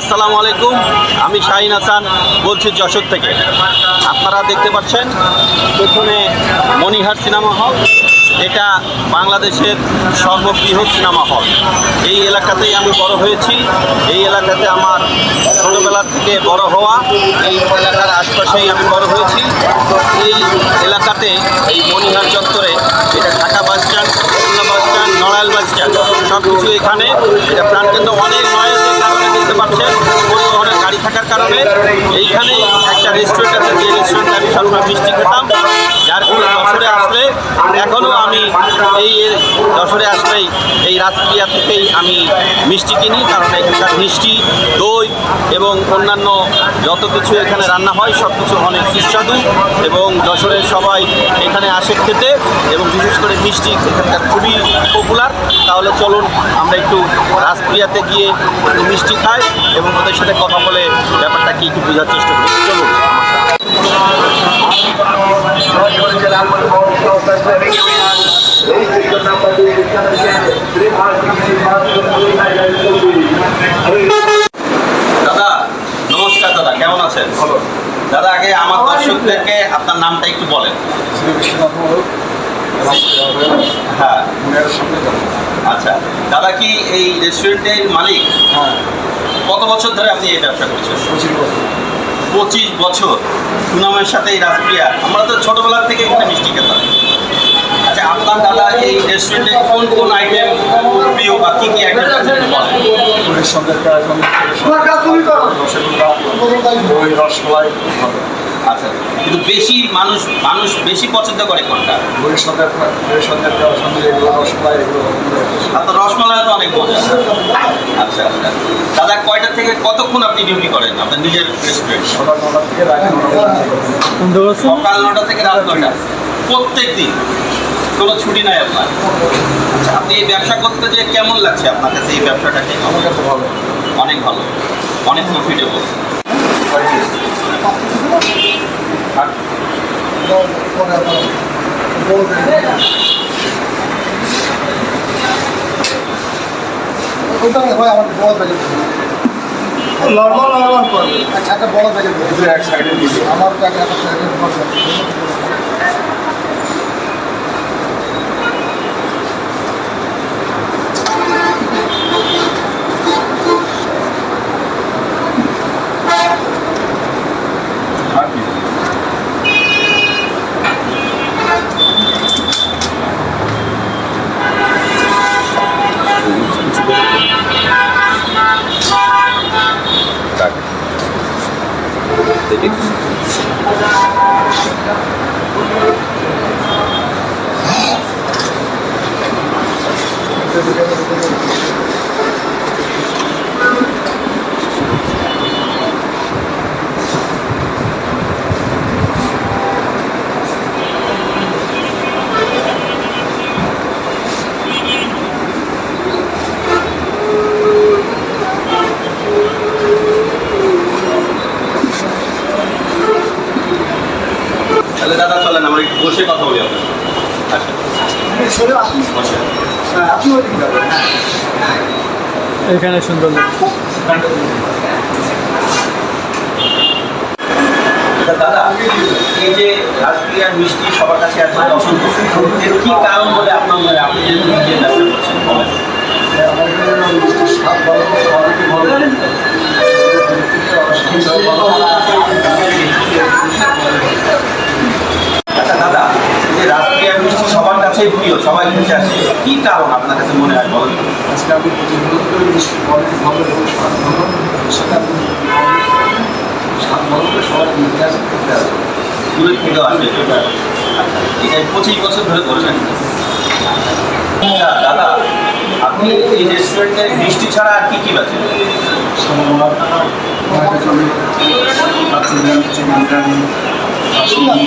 আসসালামু আলাইকুম, আমি শাহিন হাসান বলছি যশোর থেকে। আপনারা দেখতে পাচ্ছেন পেছনে মণিহার সিনেমা হল, এটা বাংলাদেশের সর্ববৃহৎ সিনেমা হল। এই এলাকাতেই আমি বড় হয়েছি, এই এলাকাতে আমার ছোটোবেলা থেকে বড় হওয়া, এই এলাকার আশপাশেই আমি বড় হয়েছি। এই এলাকাতে এই মণিহার চত্বরে এটা Dhaka bus stand, Khulna bus stand, Narail bus stand সব কিছু এখানে। এটা প্রাণকেন্দ্র, অনেক নয়েজের পাচ্ছেন পরিবহনের গাড়ি থাকার কারণে। এইখানে একটা রেস্টুরেন্ট আছে, যে রেস্টুরেন্টে আমি সবসময় মিষ্টি খেতাম, যার ফলে এখনও আমি এই যশোরে আসলেই এই রাজপ্রিয়া থেকেই আমি মিষ্টি কিনি, কারণ এখানকার মিষ্টি, দই এবং অন্যান্য যত কিছু এখানে রান্না হয় সব কিছু অনেক সুস্বাদু এবং যশোরের সবাই এখানে আসে খেতে এবং বিশেষ করে মিষ্টি এখানকার খুবই পপুলার তাহলে চলুন আমরা একটু রাজপ্রিয়াতে গিয়ে মিষ্টি খাই এবং ওদের সাথে কথা বলে ব্যাপারটা কি একটু বোঝার চেষ্টা করি। চলুন। দাদা নমস্কার দাদা কেমন আছেন? ভালো। দাদা আগে আমার দর্শকদেরকে আপনার নামটা একটু বলেন। শ্রী বিশ্বনাথ হ্যাঁ। আচ্ছা দাদা কি এই রেস্টুরেন্টের মালিক? হ্যাঁ। কত বছর ধরে আপনি এই ব্যবসা করছেন? পঁচিশ বছর। পঁচিশ বছর সুনামের সাথে এই রাজপ্রিয়া আমরা তো ছোটোবেলার থেকে এখানে মিষ্টি খেতাম। আচ্ছা আপনার দাদা এই রেস্টুরেন্টে কোন কোন আইটেম প্রিয় বা কী কী আইটেম রসগোল্লা দই রসমালাই ভালো। আচ্ছা কিন্তু বেশি মানুষ মানুষ বেশি পছন্দ করে কোনটা? দইয়ের সঙ্গে দইয়ের সঙ্গে সঙ্গে এগুলো রসমালাই এগুলো আপনার রসমালাই তো অনেক মজা। আচ্ছা আচ্ছা। দাদা কয়টা থেকে কতক্ষণ আপনি ডিউটি করেন? আপনার নিজের রেস্টুরেন্ট সকাল নটা থেকে রাতে নটা সকাল নটা থেকে রাত নটা। প্রত্যেক দিন? কোনো ছুটি নাই আপনার? আচ্ছা আপনি এই ব্যবসা করতে যে কেমন লাগছে আপনার কাছে এই ব্যবসাটাকে আমার কাছে ভালো। অনেক ভালো। অনেক প্রফিটেবল একটা বড় প্যাকেট এক সাইডে দিবে আমার প্যাকেট একটা প্যাকেট তাহলে দাদা চলেন আমরা বসে কথা বলি আপনার আচ্ছা। এখানে সুন্দর দাদা, এই যে রাজপ্রিয়ার মিষ্টি সবার কাছে এত এর কি কারণ বলে আপনার মনে আপনি আচ্ছা দাদা যে রাজপ্রিয়ার মিষ্টি সবার কাছেই প্রিয়, সবাই কিনতে আসে। কি কারণ আপনার কাছে মনে হয় বলেন আজকে আমি আচ্ছা পঁচিশ বছর ধরে করছেন আচ্ছা, দাদা আপনি এই রেস্টুরেন্টে মিষ্টি ছাড়া আর কি কি বেচেন সময়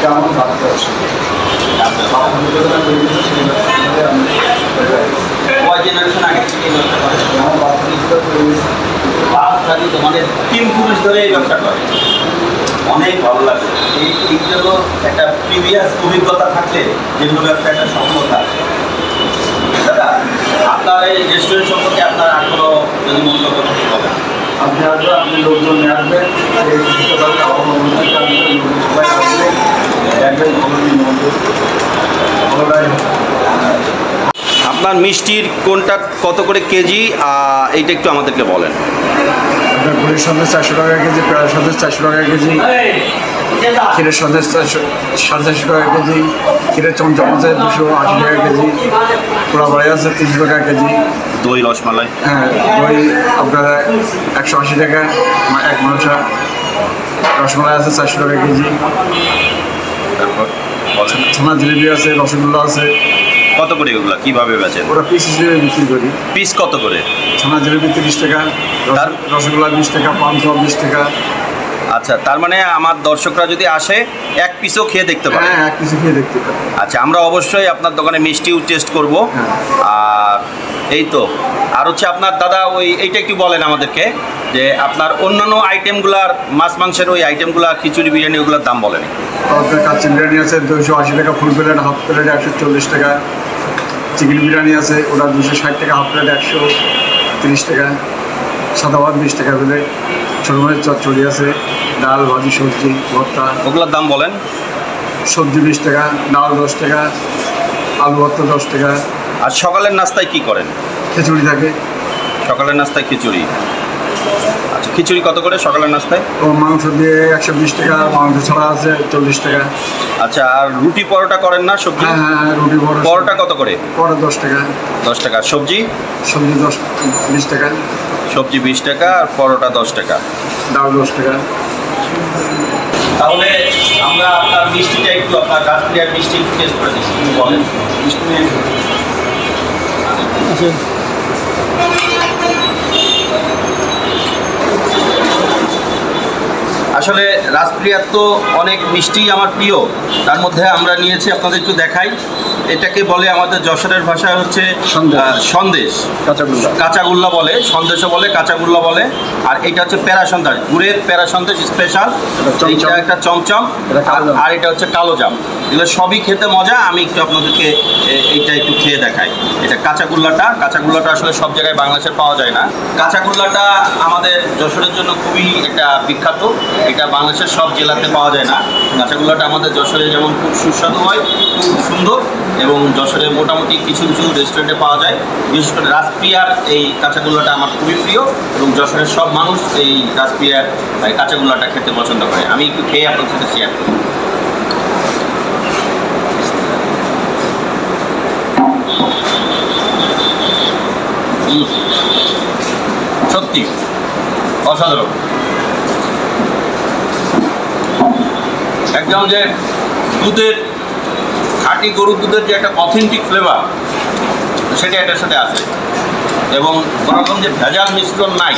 এটা আমার ভাবতে দাদি তোমাদের তিন পুরুষ ধরে এই ব্যবসা করে। অনেক ভালো লাগে। এই এইগুলো একটা প্রিভিয়াস অভিজ্ঞতা থাকলে যেগুলো ব্যবসা একটা সফলতা। দাদা আপনার এই রেস্টুরেন্ট সম্পর্কে আপনার আর কোনো যদি মন্তব্য থাকে আপনি আসবেন আপনি লোকজন নিয়ে আসবেন এই বুঝতে পারবেন আপনি সবাই আপনার মিষ্টির কোনটা কত করে কেজি? এইটা একটু আমাদেরকে বলেন। আপনার গুড়ির সন্দেশ চারশো টাকা কেজি প্রায় সন্দেশ চারশো টাকা কেজি। ক্ষীরের সন্দেশ চারশো সাড়ে চারশো টাকা কেজি? ক্ষীরের চমচম আছে? দুশো আশি টাকা কেজি। পোড়াবাড়ি আছে তিনশো টাকা কেজি। দই রসমালাই। হ্যাঁ দই আপনার একশো আশি টাকা এক মাংসা। রসমালাই আছে চারশো টাকা কেজি। তারপর ছানা জিলিপি আছে রসগোল্লা আছে। কত করে এগুলো? কীভাবে বেচেন? ওরা পিস হিসেবে বিক্রি করি। পিস কত করে? ছানা জিলিপি তিরিশ টাকা রস- রসগোল্লা বিশ টাকা পাঁচশো বিশ টাকা। আচ্ছা তার মানে আমার দর্শকরা যদি আসে এক পিসও খেয়ে দেখতে পারে। হ্যাঁ এক কিছু খেয়ে দেখতে পারে। আচ্ছা আমরা অবশ্যই আপনার দোকানে মিষ্টিও টেস্ট করব। হ্যাঁ। আর এই তো আর হচ্ছে আপনার দাদা ওই এইটা একটু বলেন আমাদেরকে যে আপনার অন্যান্য আইটেমগুলার মাছ মাংসের ওই আইটেমগুলা খিচুড়ি বিরিয়ানি ওগুলোর দাম বলেন আপনার কাচ্চি বিরিয়ানি আছে দুশো আশি টাকা ফুল প্লেট হাফ প্লেট একশো চল্লিশ টাকা। চিকেন বিরিয়ানি আছে ওটা দুশো ষাট টাকা হাফ প্লেট একশো তিরিশ টাকা। সাদা ভাত বিশ টাকা করে ছোটো মাছের চচ্চড়ি আছে ডাল ভাজি সবজি ভর্তা। ওগুলোর দাম বলেন। সবজি বিশ টাকা ডাল দশ টাকা আলু ভর্তা দশ টাকা। আর সকালের নাস্তায় কি করেন? খিচুড়ি থাকে। সকালের নাস্তায় খিচুড়ি। খিচুড়ি কত করে সকালের নাস্তায়? ও মাংস দিয়ে একশো বিশ টাকা মাংস ছাড়া আছে চল্লিশ টাকা। আচ্ছা আর রুটি পরোটা করেন না সবজি? হ্যাঁ হ্যাঁ হ্যাঁ, রুটি বড় পরোটা কত করে? পরে দশ টাকা। দশ টাকা। সবজি? সবজি দশ বিশ টাকা। সবজি বিশ টাকা আর পরোটা দশ টাকা। ডাল দশ টাকা। তাহলে আমরা আপনার মিষ্টিটা একটু আপনার গাছপিয়ার মিষ্টি টেস্ট করে দিচ্ছি বলেন? মিষ্টি আসলে রাজপ্রিয়ার তো অনেক মিষ্টি আমার প্রিয়। তার মধ্যে আমরা নিয়েছি আপনাদের একটু দেখাই। এটাকে বলে আমাদের যশোরের ভাষায় হচ্ছে সন্দেশ। কাঁচাগোল্লা। কাঁচাগোল্লা বলে সন্দেশও বলে কাঁচাগোল্লা বলে। আর এটা হচ্ছে প্যারা সন্দেশ গুড়ের প্যারা সন্দেশ স্পেশাল এটা একটা চমচম। এটা আর- এটা হচ্ছে কালো জাম। এগুলো সবই খেতে মজা। আমি একটু আপনাদেরকে এইটা একটু খেয়ে দেখাই। এটা কাঁচাগোল্লাটা। কাঁচাগোল্লাটা আসলে সব জায়গায় বাংলাদেশে পাওয়া যায় না। কাঁচাগোল্লাটা আমাদের যশোরের জন্য খুবই একটা বিখ্যাত। এটা বাংলাদেশের সব জেলাতে পাওয়া যায় না। কাঁচাগোল্লাটা আমাদের যশোরে যেমন খুব সুস্বাদু হয় খুব সুন্দর এবং যশোরে মোটামুটি কিছু কিছু রেস্টুরেন্টে পাওয়া যায়। বিশেষ করে রাজপ্রিয়ার এই কাঁচাগোল্লাটা আমার খুবই প্রিয় এবং যশোরের সব মানুষ এই রাজপ্রিয়ার, এই কাঁচাগোল্লাটা খেতে পছন্দ করে। আমি একটু খেয়ে আপনার সাথে শেয়ার করি। সত্যি, অসাধারণ। একদম যে দুধের খাঁটি গরুর দুধের যে একটা অথেন্টিক ফ্লেভার সেটা এটার সাথে আছে। এবং কোনোরকম যে ভেজাল মিশ্রণ নাই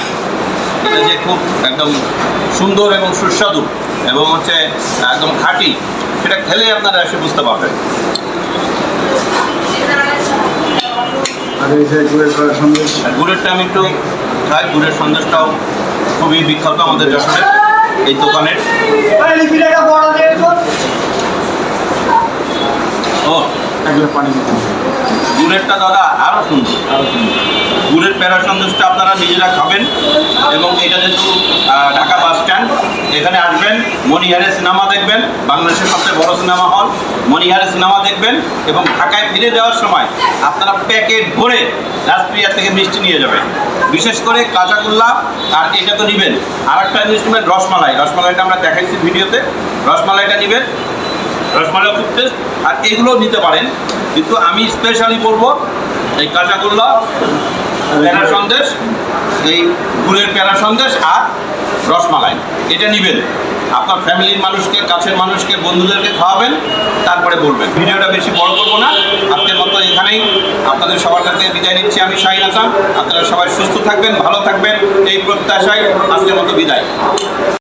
এটা যে খুব একদম সুন্দর এবং সুস্বাদু এবং হচ্ছে একদম খাঁটি সেটা খেলে আপনারা এসে বুঝতে পারবেন। গুড়েরটা আমি একটু খাই গুড়ের সন্দেশটাও খুবই বিখ্যাত আমাদের যশোরে এই দোকানের। এগুলো পানি দিতে। গুড়েরটা দাদা আরও সুন্দর? গুড়ের প্যারা সন্দেশটা আপনারা নিজেরা খাবেন এবং এটা যেহেতু ঢাকা বাস স্ট্যান্ড এখানে আসবেন মণিহারে সিনেমা দেখবেন বাংলাদেশের সবচেয়ে বড় সিনেমা হল মণিহারে সিনেমা দেখবেন এবং ঢাকায় ফিরে যাওয়ার সময় আপনারা প্যাকেট ভরে রাজপ্রিয়া থেকে মিষ্টি নিয়ে যাবেন। বিশেষ করে কাঁচাগোল্লা আর এটা তো নেবেন। আর একটা জিনিস নেবেন রসমালাই। রসমালাইটা আমরা দেখাইছি ভিডিওতে। রসমালাইটা নেবেন। রসমালাই খুব টেস্ট আর এগুলোও নিতে পারেন। কিন্তু আমি স্পেশালি বলব, এই কাঁচাগোল্লা, প্যারা সন্দেশ, এই গুড়ের প্যারা সন্দেশ আর রসমালাই। এটা নেবেন। আপনার ফ্যামিলির মানুষকে, কাছের মানুষকে, বন্ধুদেরকে খাওয়াবেন, তারপরে বলবেন। ভিডিওটা বেশি বড় করব না। আজকের মতো এখানেই। আপনাদের সবার কাছে বিদায় নিচ্ছি আমি শাহিন হাসান। আপনারা সবাই সুস্থ থাকবেন, ভালো থাকবেন। এই প্রত্যাশায় আজকের মতো বিদায়।